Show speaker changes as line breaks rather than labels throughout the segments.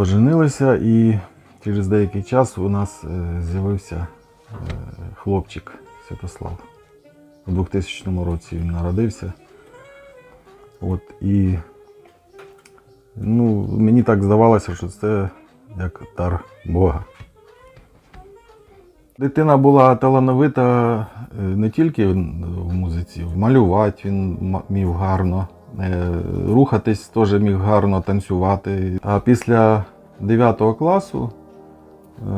поженилися і через деякий час у нас е, з'явився е, хлопчик Святослав. У 2000 році він народився. От, і ну, мені так здавалося, що це як дар Бога. Дитина була талановита е, не тільки в музиці, малювати він міг гарно, рухатись теж міг гарно танцювати. А після 9 класу е,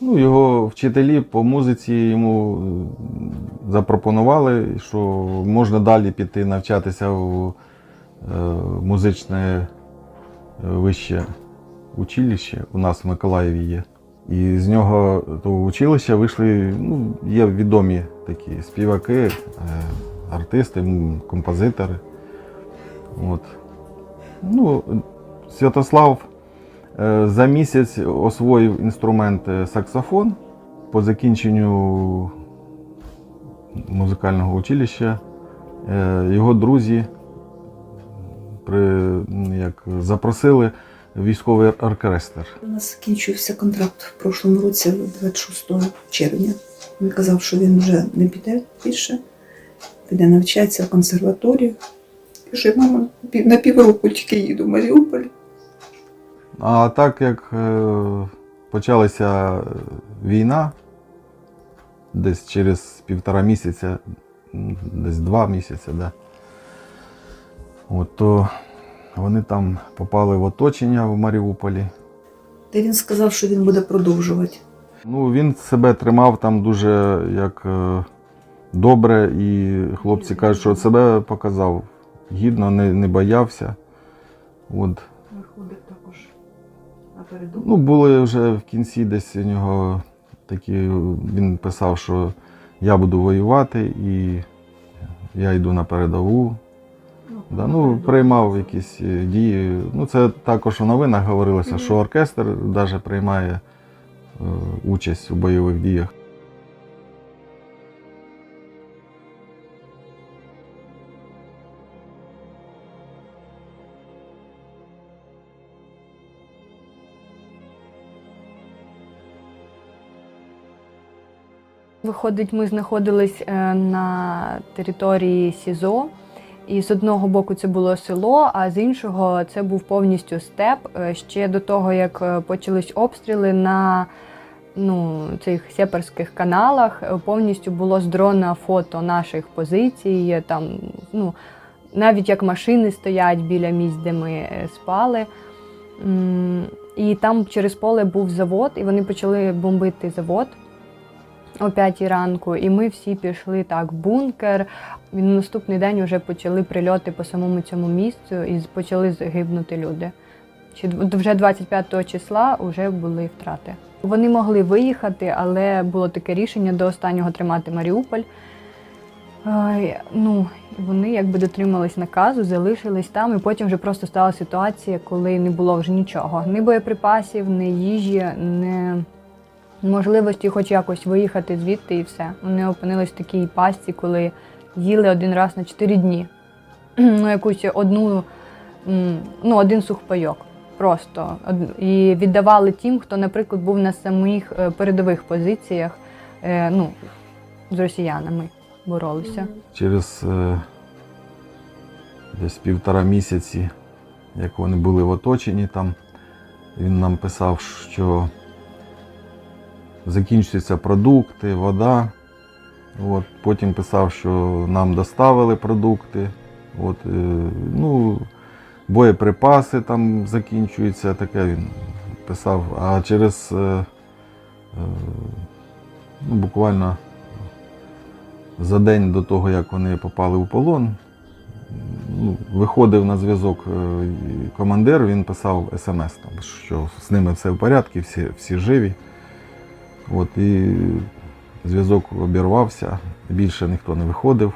ну, його вчителі по музиці йому е, запропонували, що можна далі піти навчатися в е, музичне вище училище. У нас в Миколаєві є. І з нього того училища вийшли, ну, є відомі такі співаки, артисти, композитори. От. Ну, Святослав за місяць освоїв інструмент е, саксофон по закінченню музикального училища. е, Його друзі при, як, запросили військовий оркестр.
У нас закінчився контракт в прошлому році, 26 червня. Він казав, що він вже не піде більше, піде навчатися в консерваторію. Каже, мама, на півроку тільки їду в Маріуполь.
А так як е, почалася війна, десь через півтора місяця, десь два місяці, да, от, то вони там попали в оточення в Маріуполі.
Де він сказав, що він буде продовжувати.
Ну, він себе тримав там дуже як е, добре, і хлопці кажуть, що себе показав гідно, не, не боявся. От.
Виходить.
Ну, були вже в кінці десь у нього такі, він писав, що я буду воювати і я йду на передову. Да, ну, приймав якісь е, дії. Ну, це також у новинах говорилося, що оркестр навіть приймає е, участь у бойових діях.
Виходить, ми знаходились е, на території СІЗО, і з одного боку це було село, а з іншого це був повністю степ. Е, Ще до того, як е, почались обстріли на ну, цих сепарських каналах, повністю було з дрона фото наших позицій. Там, ну, навіть як машини стоять біля місць, де ми спали. І там через поле був завод, і вони почали бомбити завод о 5 ранку, і ми всі пішли так в бункер. І на наступний день вже почали прильоти по самому цьому місцю і почали загибнути люди. Чи вже 25 числа вже були втрати. Вони могли виїхати, але було таке рішення до останнього тримати Маріуполь. Ну, вони якби дотримались наказу, залишились там, і потім вже просто стала ситуація, коли не було вже нічого. Ні боєприпасів, ні їжі, ні можливості хоч якось виїхати звідти і все. Вони опинились в такій пастці, коли їли один раз на 4 дні. Ну, якусь одну, ну, один сухпайок. Просто і віддавали тим, хто, наприклад, був на самих е, передових позиціях, е, ну, з росіянами боролися.
Через е, десь півтора місяці, як вони були в оточенні там, він нам писав, що закінчуються продукти, вода. От, потім писав, що нам доставили продукти. От, е, ну, боєприпаси там закінчуються, таке він писав. А через е, е, ну, буквально за день до того, як вони попали у полон, ну, виходив на зв'язок командир, він писав смс, там, що з ними все в порядку, всі, всі живі. От, і зв'язок обірвався, більше ніхто не виходив.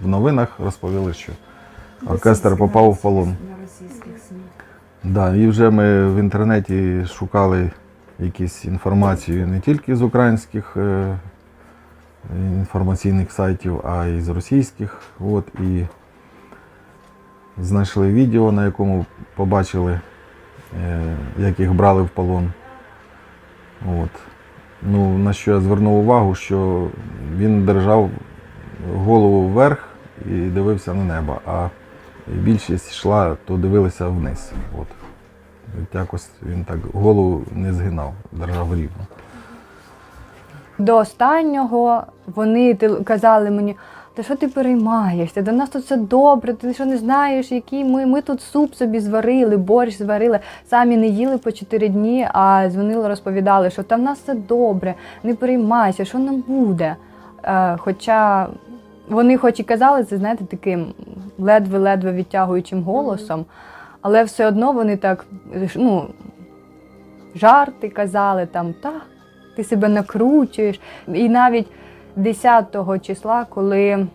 В новинах розповіли, що оркестр попав у полон. Да, і вже ми в інтернеті шукали якісь інформацію не тільки з українських е, інформаційних сайтів, а й з російських. От, і знайшли відео, на якому побачили е, як їх брали в полон. От. Ну, на що я звернув увагу, що він держав голову вверх і дивився на небо, а більшість йшла, то дивилися вниз. От. Якось він так голову не згинав, держав рівно.
До останнього вони казали мені, та що ти переймаєшся? До нас тут все добре, ти що не знаєш, які ми. Ми тут суп собі зварили, борщ зварили, самі не їли по чотири дні, а дзвонили, розповідали, що там в нас все добре, не переймайся, що нам буде. Е, хоча вони хоч і казали це, знаєте, таким ледве-ледве відтягуючим голосом, але все одно вони так ну, жарти казали там, та ти себе накручуєш. І навіть 10-го числа, коли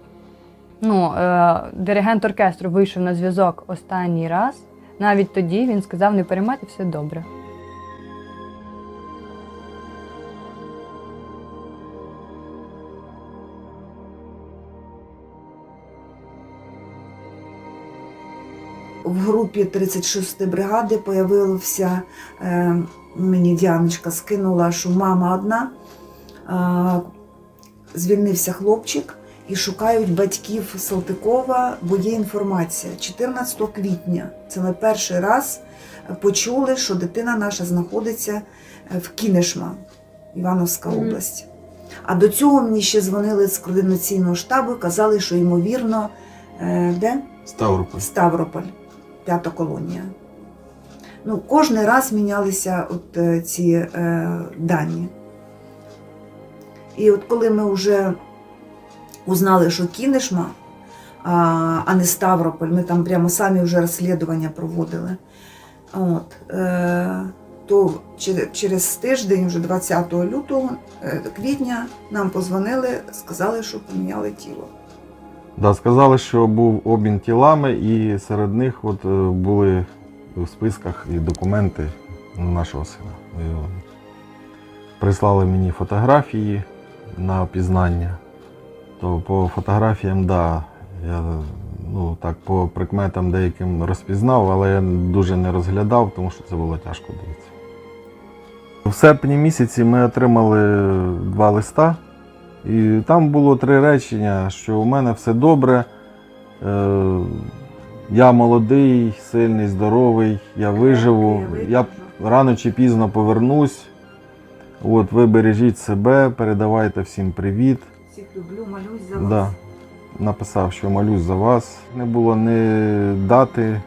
ну, е, диригент оркестру вийшов на зв'язок останній раз, навіть тоді він сказав: не переймайте, все добре.
в групі 36 бригади появився, е, мені Діаночка скинула, що мама одна, е, звільнився хлопчик і шукають батьків Салтикова, бо є інформація. 14 квітня це ми перший раз почули, що дитина наша знаходиться е, в Кінешма, Івановська
Мгм.
область. А до цього мені ще дзвонили з координаційного штабу і казали, що ймовірно, е, де?
Ставрополь.
Ставрополь, п'ята колонія. Ну, кожен раз мінялися от, е, ці е, дані. І от коли ми вже узнали, що Кінешма, а, не Ставрополь, ми там прямо самі вже розслідування проводили. От, е, то через тиждень, вже 20 лютого, е, квітня, нам позвонили, сказали, що поміняли тіло.
Да, сказали, що був обмін тілами, і серед них от, е, були в списках і документи нашого сина. Прислали мені фотографії на опізнання. То по фотографіям, да, я ну, так, по прикметам деяким розпізнав, але я дуже не розглядав, тому що це було тяжко дивитися. В серпні місяці ми отримали два листа. І там було три речення, що у мене все добре. Е, я молодий, сильний, здоровий, я виживу, я рано чи пізно повернусь. От, ви бережіть себе, передавайте всім привіт.
Всіх люблю, молюсь за
Да. Написав, що молюсь за вас. Не було ні дати,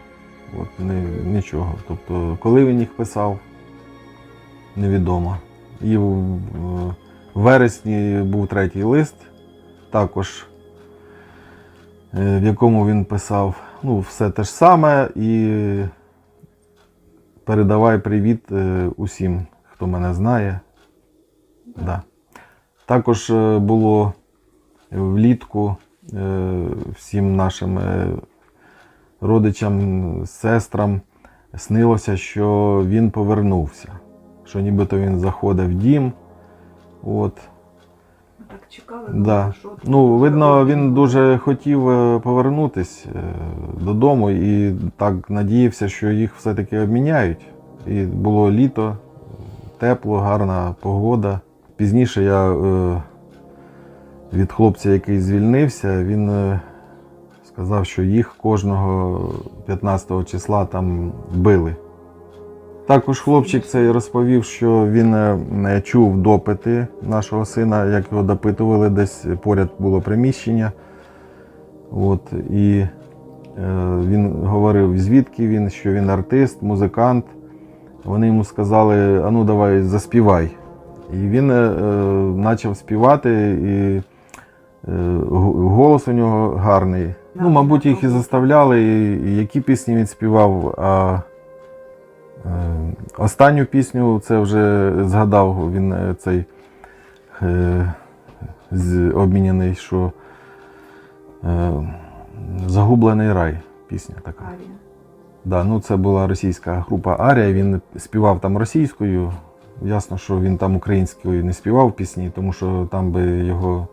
от, ні, нічого. Тобто, коли він їх писав, невідомо. І в, в вересні був третій лист, також е, в якому він писав ну, все те ж саме і передавай привіт е, усім, хто мене знає. Да. Також е, було влітку е, всім нашим е, родичам, сестрам снилося, що він повернувся. Що нібито він заходив в дім. От.
Так чекали.
Да.
що
Ну, видно, він дуже хотів повернутись е, додому і так надіявся, що їх все-таки обміняють. І було літо, тепло, гарна погода. Пізніше я е, від хлопця, який звільнився, він е, сказав, що їх кожного 15 числа там били. Також хлопчик цей розповів, що він е, чув допити нашого сина, як його допитували, десь поряд було приміщення. От, і він говорив, звідки він, що він артист, музикант. Вони йому сказали, а ну давай заспівай. І він е, е, почав співати, і е, голос у нього гарний. Ну, мабуть, їх і заставляли, і, і які пісні він співав. А Е, Останню пісню це вже згадав він е, цей е, з- обміняний, що е, Загублений рай пісня така. Да, ну це була російська група Арія. Він співав там російською. Ясно, що він там українською не співав пісні, тому що там би його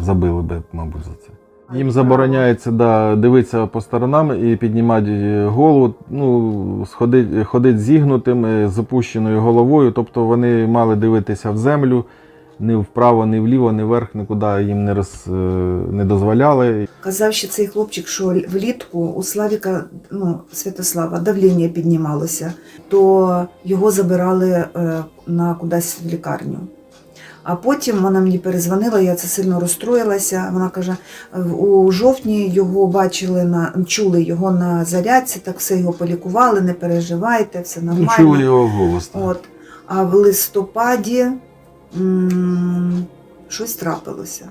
забили би, мабуть, за це. Їм забороняється да, дивитися по сторонам і піднімати голову, ну, ходить зігнутим, з опущеною головою. Тобто вони мали дивитися в землю, ні вправо, ні вліво, ні вверх, нікуди їм не, роз, е, не дозволяли.
Казав ще цей хлопчик, що влітку у Славіка, ну, Святослава, давлення піднімалося, то його забирали е, на кудись в лікарню. А потім вона мені перезвонила, я це сильно розстроїлася. Вона каже: «Е, у жовтні його бачили на чули його на зарядці, так все його полікували, не переживайте, все нормально.
чули його голос.
От. А в листопаді щось трапилося.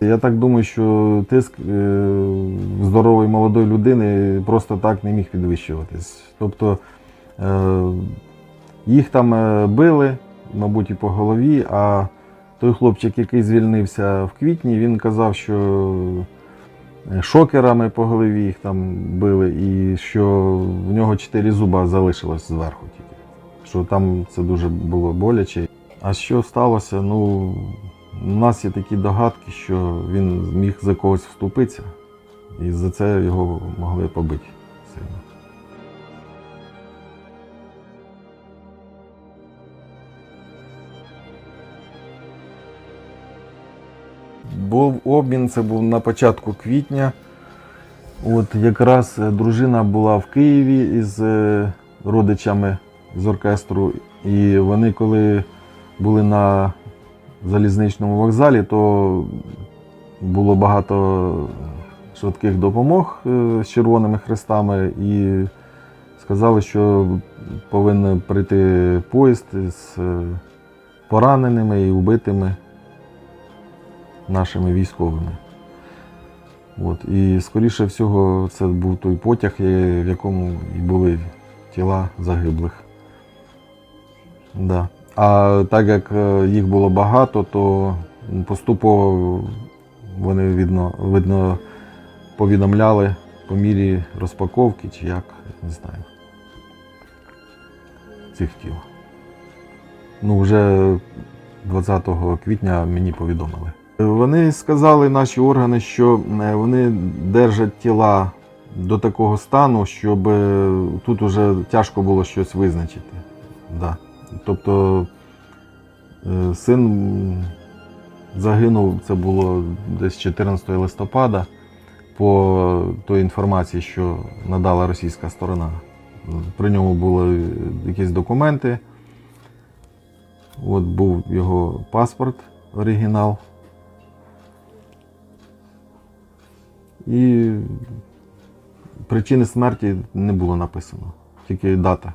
Я так думаю, що тиск е, здорової молодої людини просто так не міг підвищуватись. Тобто е, їх там е, били, мабуть, і по голові, а той хлопчик, який звільнився в квітні, він казав, що шокерами по голові їх там били, і що в нього чотири зуба залишилось зверху тільки. Що там це дуже було боляче. А що сталося? Ну, у нас є такі догадки, що він міг за когось вступитися, і за це його могли побити сильно. Був обмін, це був на початку квітня. От якраз дружина була в Києві із е, родичами з оркестру, і вони, коли були на залізничному вокзалі, то було багато швидких допомог е, з червоними хрестами, і сказали, що повинен прийти поїзд з е, пораненими і вбитими нашими військовими. От. І скоріше всього, це був той потяг, е, в якому і були тіла загиблих. Да. А так як е, їх було багато, то поступово вони видно, видно повідомляли по мірі розпаковки чи як, не знаю. Цих тіл. Ну, вже 20 квітня мені повідомили. Вони сказали, наші органи, що е, вони держать тіла до такого стану, щоб е, тут уже тяжко було щось визначити. Да. Тобто е, син загинув, це було десь 14 листопада, по той інформації, що надала російська сторона. При ньому були якісь документи. От був його паспорт, оригінал. І причини смерті не було написано, тільки дата.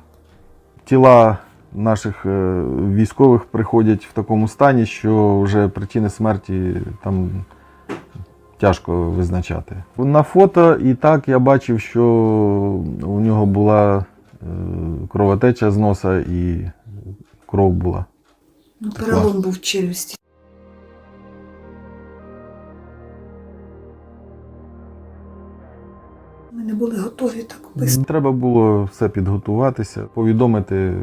Тіла наших е, військових приходять в такому стані, що вже причини смерті там тяжко визначати. На фото і так я бачив, що у нього була е, кровотеча з носа і кров була.
Ну, перелом був в челюсті. Ми не були готові так описати.
Треба було все підготуватися, повідомити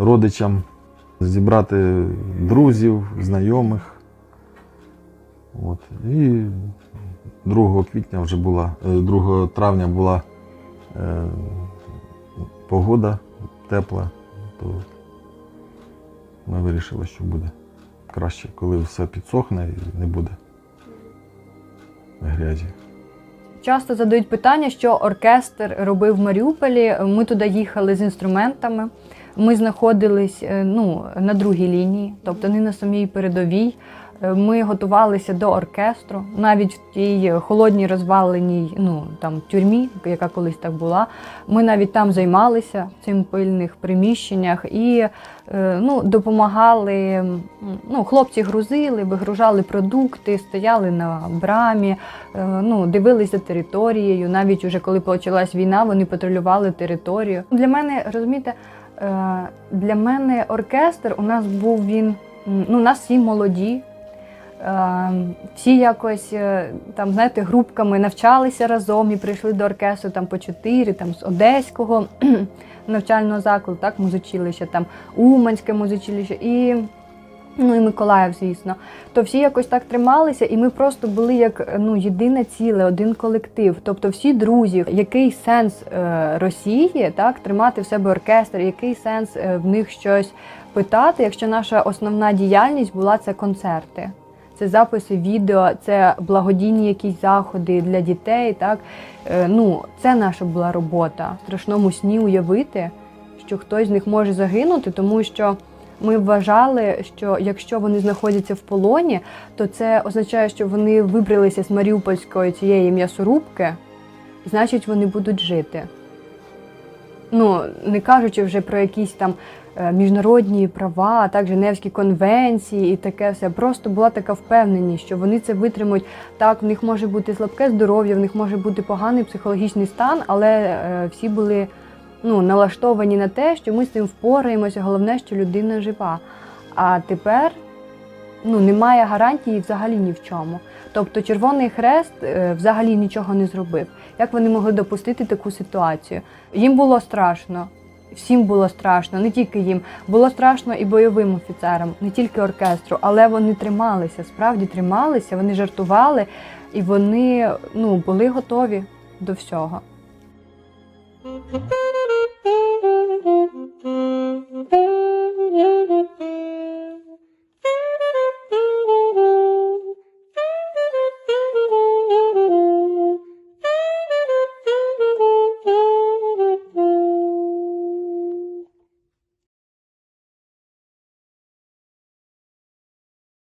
родичам, зібрати друзів, знайомих. От. І 2 квітня вже була, е, 2 травня була е, погода тепла, то ми вирішили, що буде краще, коли все підсохне і не буде грязі.
Часто задають питання, що оркестр робив в Маріуполі. Ми туди їхали з інструментами. Ми знаходились е, ну, на другій лінії, тобто не на самій передовій. Ми готувалися до оркестру, навіть в тій холодній розваленій ну, там, тюрмі, яка колись так була. Ми навіть там займалися в цих пильних приміщеннях і е, ну, допомагали. Ну, хлопці грузили, вигружали продукти, стояли на брамі, е, ну, дивилися територією. Навіть уже коли почалась війна, вони патрулювали територію. Для мене, розумієте, е, для мене оркестр у нас був він. Ну, нас всі молоді. Е, Всі якось е, там, знаєте, групками навчалися разом і прийшли до оркестру там по чотири, там з Одеського навчального закладу, так, музичилище, там Уманське музичилище. І Ну і Миколаїв, звісно, то всі якось так трималися, і ми просто були як ну єдине ціле, один колектив. Тобто всі друзі, який сенс е, Росії так тримати в себе оркестр, який сенс е, в них щось питати, якщо наша основна діяльність була це концерти. Це записи відео, це благодійні якісь заходи для дітей. Так Е, ну це наша була робота. В страшному сні уявити, що хтось з них може загинути, тому що ми вважали, що якщо вони знаходяться в полоні, то це означає, що вони вибралися з Маріупольської цієї м'ясорубки, значить вони будуть жити. Ну, не кажучи вже про якісь там міжнародні права, так, Женевські конвенції і таке все. Просто була така впевненість, що вони це витримують. Так, в них може бути слабке здоров'я, в них може бути поганий психологічний стан, але е, всі були ну, налаштовані на те, що ми з цим впораємося. Головне, що людина жива. А тепер ну, немає гарантії взагалі ні в чому. Тобто Червоний Хрест е, взагалі нічого не зробив. Як вони могли допустити таку ситуацію? Їм було страшно всім було страшно, не тільки їм. Було страшно і бойовим офіцерам, не тільки оркестру, але вони трималися, справді трималися, вони жартували і вони ну, були готові до всього.
Thank.